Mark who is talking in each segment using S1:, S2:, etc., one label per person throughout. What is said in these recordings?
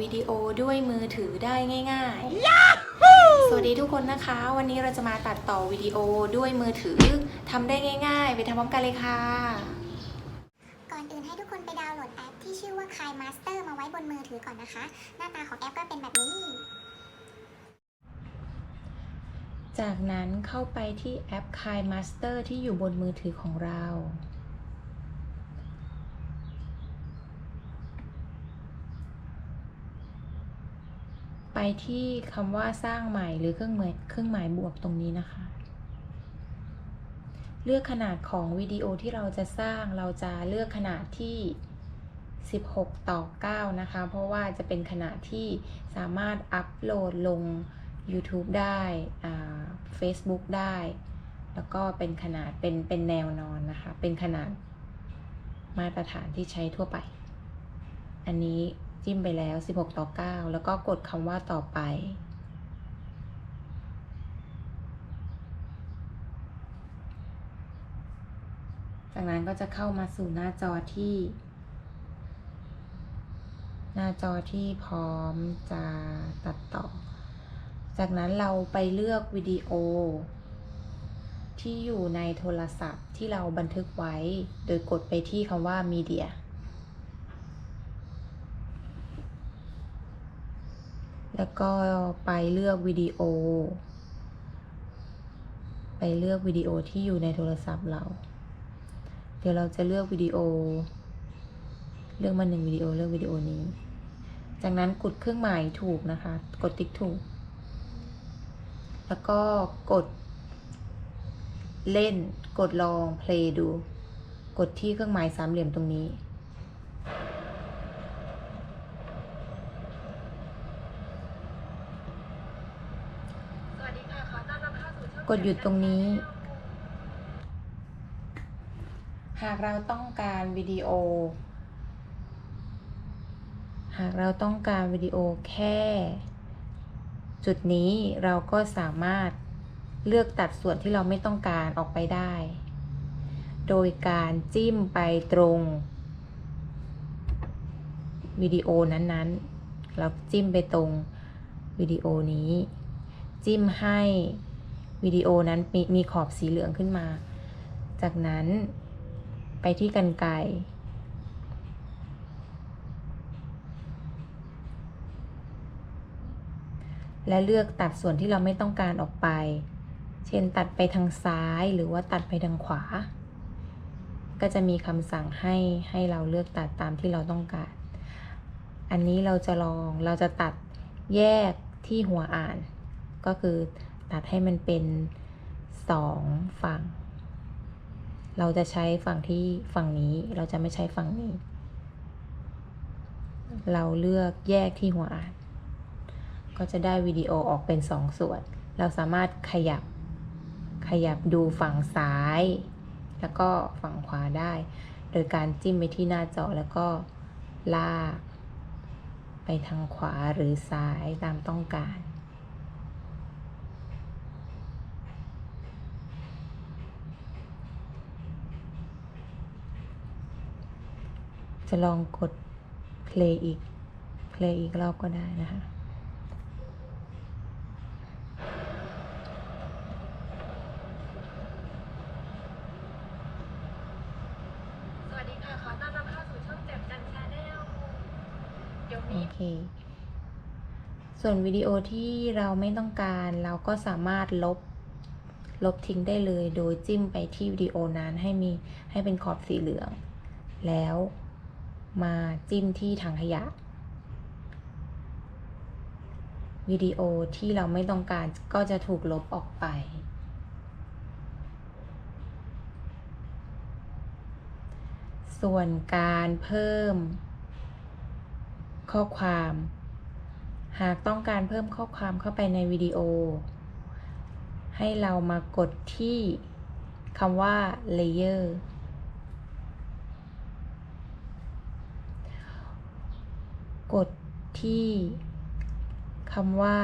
S1: วิดีโอด้วยมือถือได้ง่ายๆ สวัสดีทุกคนนะคะ วันนี้เราจะมาตัดต่อวิดีโอด้วยมือถือทำได้ง่าย ๆ ไปทำพร้อมกันเลยค่ะ
S2: ก่อนอื่นให้ทุกคนไปดาวน์โหลดแอปที่ชื่อว่า Kai Master มาไว้บนมือถือก่อนนะคะ หน้าตาของแอปก็เป็นแบบนี้
S1: จากนั้นเข้าไปที่แอป Kai Master ที่อยู่บนมือถือของเรา ที่คำว่าสร้างใหม่หรือเครื่องหมายเครื่องหมายบวกตรงนี้นะคะ เลือกขนาดของวิดีโอที่เราจะสร้างเราจะเลือกขนาดที่ 16 ต่อ 9 นะคะ เพราะว่าจะเป็นขนาดที่สามารถอัปโหลดลง YouTube ได้ Facebook ได้ แล้วก็เป็นขนาดเป็นเป็นแนวนอนนะคะ เป็นขนาดมาตรฐานที่ใช้ทั่วไป อันนี้ จิ้มไปแล้ว 16 ต่อ 9 แล้วก็กดคำว่าต่อไป จากนั้นก็จะเข้ามาสู่หน้าจอที่ หน้าจอที่พร้อมจะตัดต่อ จากนั้นเราไปเลือกวิดีโอ ที่อยู่ในโทรศัพท์ที่เราบันทึกไว้ โดยกดไปที่คำว่า Media แล้วก็ไปเลือกวิดีโอ ไปเลือกวิดีโอที่อยู่ในโทรศัพท์เรา เดี๋ยวเราจะเลือกวิดีโอ เลือกมาหนึ่งวิดีโอเลือกวิดีโอนี้ จากนั้นกดเครื่องหมายถูกนะคะ กดติ๊กถูก แล้วก็กด เล่น กดลองเพลย์ดู กดที่เครื่องหมายสามเหลี่ยมตรงนี้ กดหยุดตรงนี้ หากเราต้องการวิดีโอ หากเราต้องการวิดีโอแค่ จุดนี้เราก็สามารถเลือกตัดส่วนที่เราไม่ต้องการออกไปได้ โดยการจิ้มไปตรงวิดีโอนั้นๆ เราจิ้มไปตรงวิดีโอนี้ จิ้มให้ วิดีโอนั้นมีมีขอบสีเหลืองขึ้นมา จากนั้นไปที่กันไกรและเลือกตัดส่วนที่เราไม่ต้องการออกไป เช่นตัดไปทางซ้ายหรือว่าตัดไปทางขวา ก็จะมีคำสั่งให้ให้เราเลือกตัดตามที่เราต้องการ อันนี้เราจะลองเราจะตัดแยกที่หัวอ่าน ก็คือ ตัดให้มันเป็นสองฝั่ง เราจะใช้ฝั่งที่ฝั่งนี้ เราจะไม่ใช้ฝั่งนี้ เราเลือกแยกที่หัวอ่าน ก็จะได้วิดีโอออกเป็นสองส่วน เราสามารถขยับ ขยับดูฝั่งซ้าย แล้วก็ฝั่งขวาได้ โดยการจิ้มไปที่หน้าจอแล้วก็ลาก ไปทางขวาหรือซ้ายตามต้องการ จะลองกด play อีก play อีกรอบก็ได้นะคะ
S3: สวัสดีค่ะขอต้อนรับเข้าสู่ช่องแจ่มจันชาแนลเดี๋ยว
S1: โอ
S3: มี
S1: เค ส่วนวิดีโอที่เราไม่ต้องการเราก็สามารถลบลบทิ้งได้เลยโดยจิ้มไปที่วิดีโอนั้นให้มีให้เป็นขอบสีเหลือง แล้ว มาจิ้มที่ถังขยะ วิดีโอที่เราไม่ต้องการก็จะถูกลบออกไป ส่วนการเพิ่ม ข้อความ หากต้องการเพิ่มข้อความเข้าไปในวิดีโอ ให้เรามากดที่คำว่า layer กด ที่คำว่า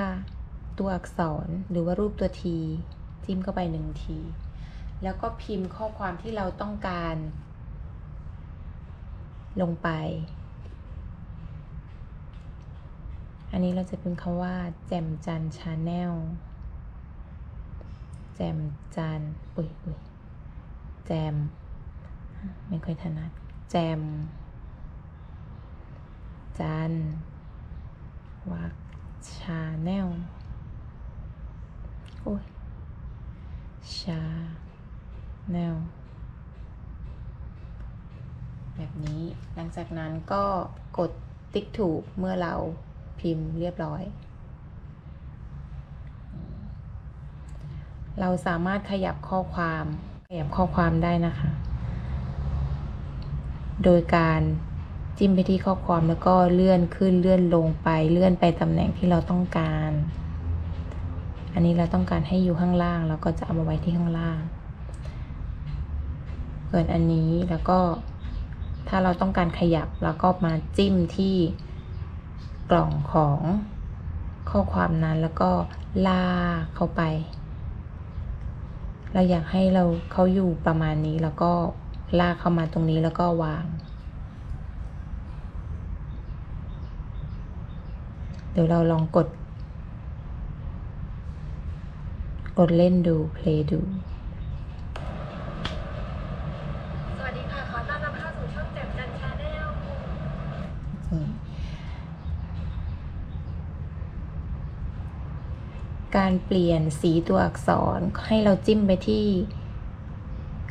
S1: ตัวอักษรหรือว่ารูปตัวทีจิ้มเข้าไปหนึ่งที แล้วก็พิมพ์ข้อความที่เราต้องการ ลงไป อันนี้เราจะเป็นคำว่า แจมจันชาแนลแจมจันอุ้ยอุ้ยแจม ไม่ค่อยถนัด แจม จัน วักชาแนลโอ้ยชาแนลแบบนี้หลังจากนั้นก็กดติ๊กถูกเมื่อเราพิมพ์เรียบร้อย เราสามารถขยับข้อความ ขยับข้อความได้นะคะ โดยการ จิ้มไปที่ข้อความแล้วก็เลื่อนขึ้นเลื่อนลงไปเลื่อนไปตำแหน่งที่เราต้องการ อันนี้เราต้องการให้อยู่ข้างล่างเราก็จะเอามาไว้ที่ข้างล่างส่วนอันนี้แล้วก็ถ้าเราต้องการขยับเราก็มาจิ้มที่กล่องของข้อความนั้นแล้วก็ลากเข้าไป เราอยากให้เราเขาอยู่ประมาณนี้แล้วก็ลากเข้ามาตรงนี้แล้วก็วาง เดี๋ยวเราลองกด กดเล่นดูเพลย์ดู
S3: สวัสดีค่ะ ขอต้อนรับเข้าสู่ช่องแจ่มจันชาแนล
S1: นี่การเปลี่ยนสีตัวอักษรให้เราจิ้มไปที่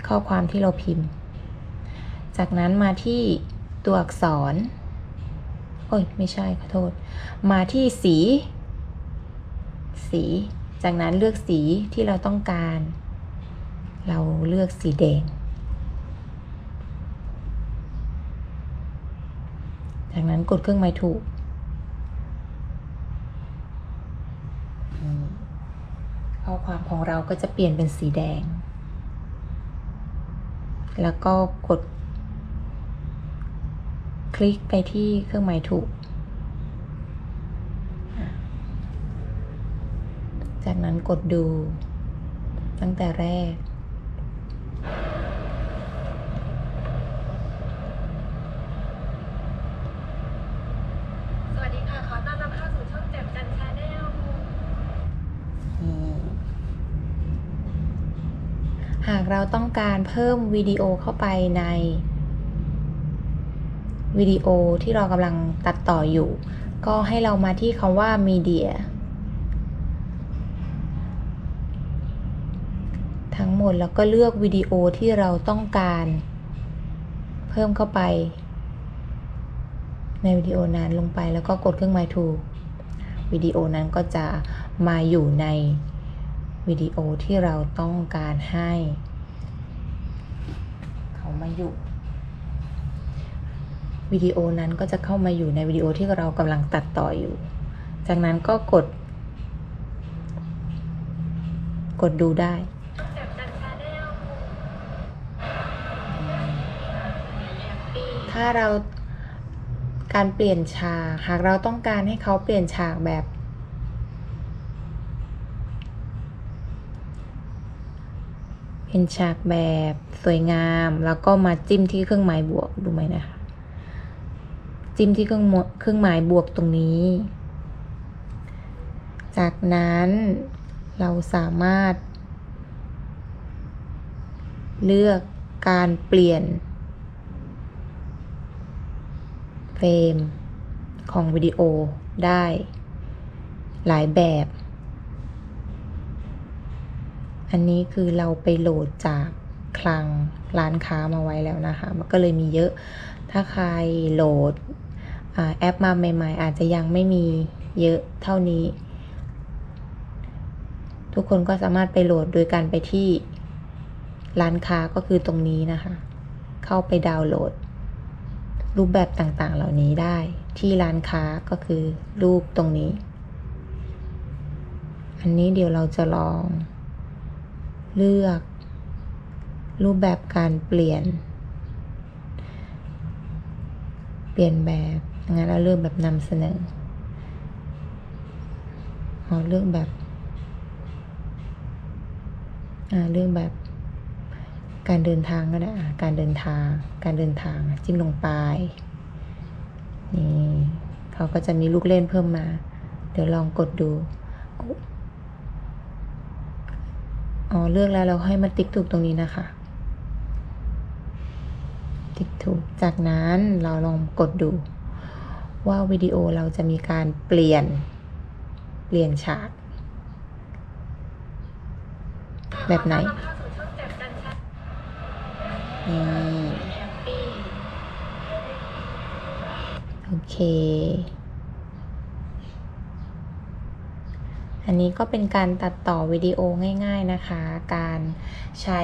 S1: ข้อความที่เราพิมพ์ จากนั้นมาที่ตัวอักษร โอ้ยไม่ใช่ขอโทษ มาที่สี สี จากนั้นเลือกสีที่เราต้องการ เราเลือกสีแดง จากนั้นกดเครื่องหมายถูกข้อความของเราก็จะเปลี่ยนเป็นสีแดง แล้วก็กด คลิกไปที่เครื่องหมายถูกอะจากนั้นกดดู ตั้งแต่แรก
S3: สวัสดีค่ะ ขอต้อนรับเข้าสู่ช่องแจ่มจันชาแนล
S1: หากเราต้องการเพิ่มวิดีโอเข้าไปใน วิดีโอที่เรากำลังตัดต่ออยู่ ก็ให้เรามาที่คำว่า Media ทั้งหมดแล้วก็เลือกวิดีโอที่เราต้องการ เพิ่มเข้าไป ในวิดีโอนั้นลงไปแล้วก็กดเครื่องหมายถูกวิดีโอนั้นก็จะมาอยู่ในวิดีโอที่เราต้องการให้ เขามาอยู่ วิดีโอนั้นก็จะเข้ามาอยู่ในวิดีโอที่เรากำลังตัดต่ออยู่ จากนั้นก็กด กดดูได้ ถ้าเราการเปลี่ยนฉาก หากเราต้องการให้เขาเปลี่ยนฉากแบบ เป็นฉากแบบสวยงาม แล้วก็มาจิ้มที่เครื่องหมายบวกดูไหมนะคะ จิ้มที่เครื่องหมเครื่องหมายบวกตรงนี้ จากนั้นเราสามารถ เลือกการเปลี่ยน เฟรมของวิดีโอได้หลายแบบ อันนี้คือเราไปโหลดจากคลังร้านค้ามาไว้แล้วนะคะ มันก็เลยมีเยอะ ถ้าใครโหลด แอปมาใหม่ ๆ อาจจะยังไม่มีเยอะเท่านี้ ทุกคนก็สามารถไปโหลดโดยการไปที่ร้านค้าก็คือตรงนี้นะคะ เข้าไปดาวน์โหลด รูปแบบต่างๆเหล่านี้ได้ที่ร้านค้าก็คือรูปตรงนี้ อันนี้เดี๋ยวเราจะลอง เลือก รูปแบบการเปลี่ยน เปลี่ยนแบบ งั้นเราเลือกแบบนำเสนอเอาเลือกแบบอ่าเรื่องแบบการเดินทางก็ได้อะการเดินทาง การเดินทางจิ้มลงไปนี่เขาก็จะมีลูกเล่นเพิ่มมา เดี๋ยวลองกดดูอ๋อเลือกแล้วเราให้มาติ๊กถูกตรงนี้นะคะ ติ๊กถูกจากนั้นเราลองกดดู ว่าวิดีโอเราจะมีการเปลี่ยนเปลี่ยนฉาก แบบไหน
S3: ขอต้อนรับเข้าสู่ช่องแจ่มจันทร์แชน
S1: นี่
S3: แฮปปี้
S1: โอเค อันนี้ก็เป็นการตัดต่อวิดีโอง่าย ๆนะคะ การใช้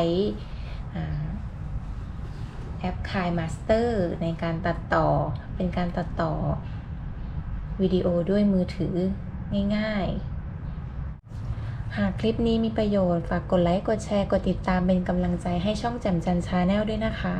S1: อ่า แอป k าย Master ในการตัดต่อ เป็นการตัดต่อวิดีโอด้วยมือถือง่าย ๆ หากคลิปนี้มีประโยชน์ ฝากกดไลค์ กดแชร์ กดติดตามเป็นกำลังใจให้ช่องแจ่มจันชาแนลด้วยนะคะ